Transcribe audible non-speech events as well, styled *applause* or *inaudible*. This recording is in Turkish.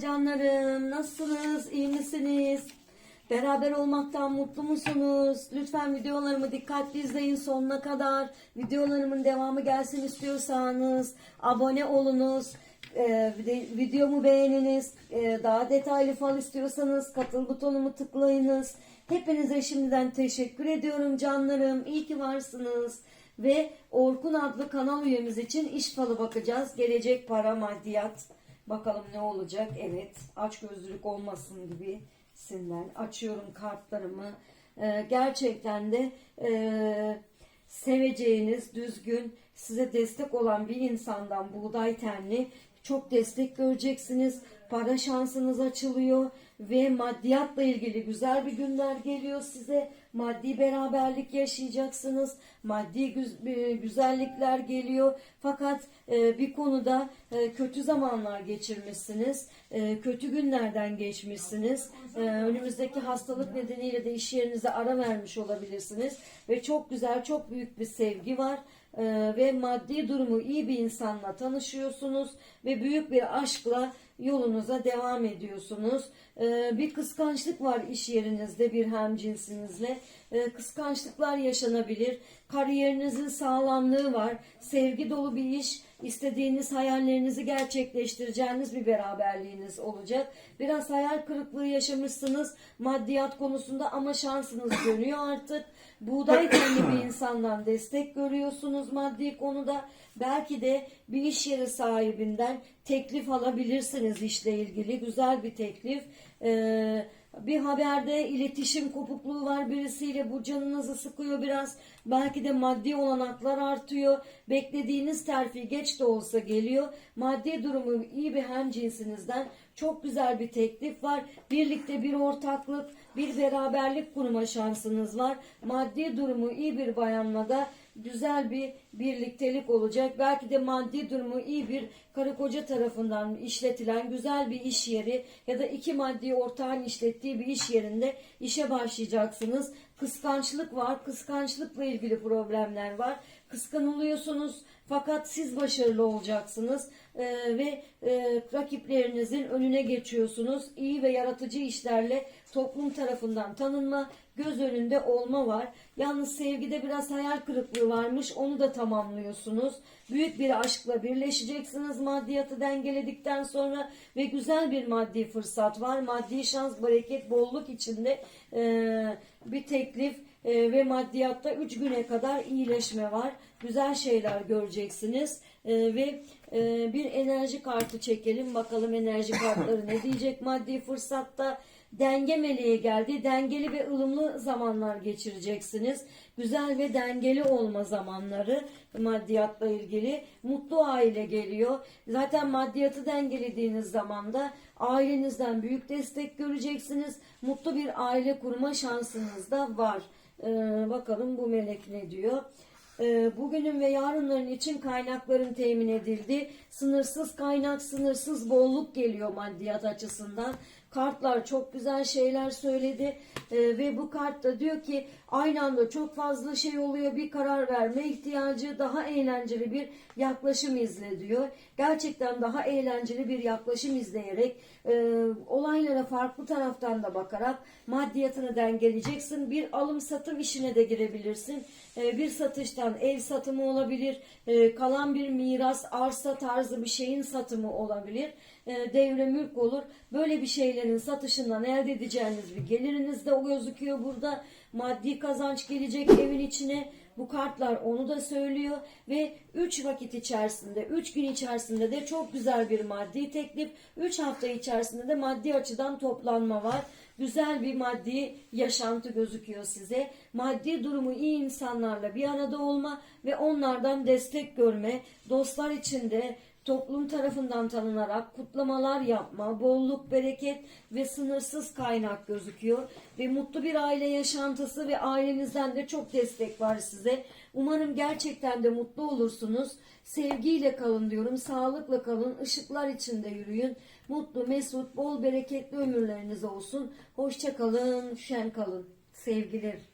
Canlarım nasılsınız? İyi misiniz? Beraber olmaktan mutlu musunuz? Lütfen videolarımı dikkatli izleyin sonuna kadar. Videolarımın devamı gelsin istiyorsanız abone olunuz. Ee, vide- videomu beğeniniz. Ee, daha detaylı fal istiyorsanız katıl butonumu tıklayınız. Hepinize şimdiden teşekkür ediyorum canlarım. İyi ki varsınız. Ve Orkun adlı kanal üyemiz için iş falı bakacağız. Gelecek para maddiyat. Bakalım ne olacak? Evet. Aç gözlülük olmasın gibisinden. Açıyorum kartlarımı. Ee, gerçekten de ee, seveceğiniz, düzgün, size destek olan bir insandan buğday tenli çok destek göreceksiniz. Para şansınız açılıyor ve maddiyatla ilgili güzel bir günler geliyor size. Maddi beraberlik yaşayacaksınız. Maddi e, güzellikler geliyor. Fakat e, bir konuda e, kötü zamanlar geçirmişsiniz. E, kötü günlerden geçmişsiniz. E, önümüzdeki hastalık nedeniyle de iş yerinize ara vermiş olabilirsiniz. Ve çok güzel, çok büyük bir sevgi var. Ve maddi durumu iyi bir insanla tanışıyorsunuz ve büyük bir aşkla yolunuza devam ediyorsunuz. Ee, bir kıskançlık var iş yerinizde bir hemcinsinizle. Ee, kıskançlıklar yaşanabilir. Kariyerinizin sağlamlığı var. Sevgi dolu bir iş. İstediğiniz hayallerinizi gerçekleştireceğiniz bir beraberliğiniz olacak. Biraz hayal kırıklığı yaşamışsınız maddiyat konusunda ama şansınız *coughs* dönüyor artık. Buğday tenli bir insandan destek görüyorsunuz maddi konuda. Belki de bir iş yeri sahibinden teklif alabilirsiniz işle ilgili. Güzel bir teklif. Ee, bir haberde iletişim kopukluğu var birisiyle bu canınızı sıkıyor biraz. Belki de maddi olanaklar artıyor. Beklediğiniz terfi geç de olsa geliyor. Maddi durumu iyi bir hemcinsinizden çok güzel bir teklif var. Birlikte bir ortaklık, bir beraberlik kurma şansınız var. Maddi durumu iyi bir bayanla da güzel bir birliktelik olacak. Belki de maddi durumu iyi bir karı koca tarafından işletilen güzel bir iş yeri ya da iki maddi ortağın işlettiği bir iş yerinde işe başlayacaksınız. Kıskançlık var. Kıskançlıkla ilgili problemler var. Kıskanılıyorsunuz fakat siz başarılı olacaksınız Ee, ve e, rakiplerinizin önüne geçiyorsunuz. İyi ve yaratıcı işlerle toplum tarafından tanınma, göz önünde olma var. Yalnız sevgide biraz hayal kırıklığı varmış. Onu da tamamlıyorsunuz. Büyük bir aşkla birleşeceksiniz maddiyatı dengeledikten sonra ve güzel bir maddi fırsat var. Maddi şans, bereket, bolluk içinde e, bir teklif e, ve maddiyatta 3 güne kadar iyileşme var. Güzel şeyler göreceksiniz E, ve e, bir enerji kartı çekelim. Bakalım enerji kartları ne diyecek maddi fırsatta. Denge meleği geldi. Dengeli ve ılımlı zamanlar geçireceksiniz. Güzel ve dengeli olma zamanları maddiyatla ilgili. Mutlu aile geliyor. Zaten maddiyatı dengelediğiniz zaman da ailenizden büyük destek göreceksiniz. Mutlu bir aile kurma şansınız da var. Ee, bakalım bu melek ne diyor. Ee, Bugünün ve yarınların için kaynakların temin edildi. Sınırsız kaynak, sınırsız bolluk geliyor maddiyat açısından. Kartlar çok güzel şeyler söyledi Ee, ve bu kartta diyor ki aynı anda çok fazla şey oluyor bir karar verme ihtiyacı daha eğlenceli bir yaklaşım izle diyor. Gerçekten daha eğlenceli bir yaklaşım izleyerek e, olaylara farklı taraftan da bakarak maddiyatını dengeleyeceksin. Bir alım satım işine de girebilirsin. E, bir satıştan ev satımı olabilir. E, kalan bir miras, arsa tarzı bir şeyin satımı olabilir. E, devre mülk olur. Böyle bir şeylerin satışından elde edeceğiniz bir geliriniz de o gözüküyor burada. Maddi kazanç gelecek evin içine. Bu kartlar onu da söylüyor ve 3 vakit içerisinde, 3 gün içerisinde de çok güzel bir maddi teklif, 3 hafta içerisinde de maddi açıdan toplanma var. Güzel bir maddi yaşantı gözüküyor size. Maddi durumu iyi insanlarla bir arada olma ve onlardan destek görme, dostlar içinde toplum tarafından tanınarak kutlamalar yapma, bolluk, bereket ve sınırsız kaynak gözüküyor. Ve mutlu bir aile yaşantısı ve ailenizden de çok destek var size. Umarım gerçekten de mutlu olursunuz. Sevgiyle kalın diyorum, sağlıkla kalın, ışıklar içinde yürüyün. Mutlu, mesut, bol bereketli ömürleriniz olsun. Hoşça kalın, şen kalın. Sevgiler.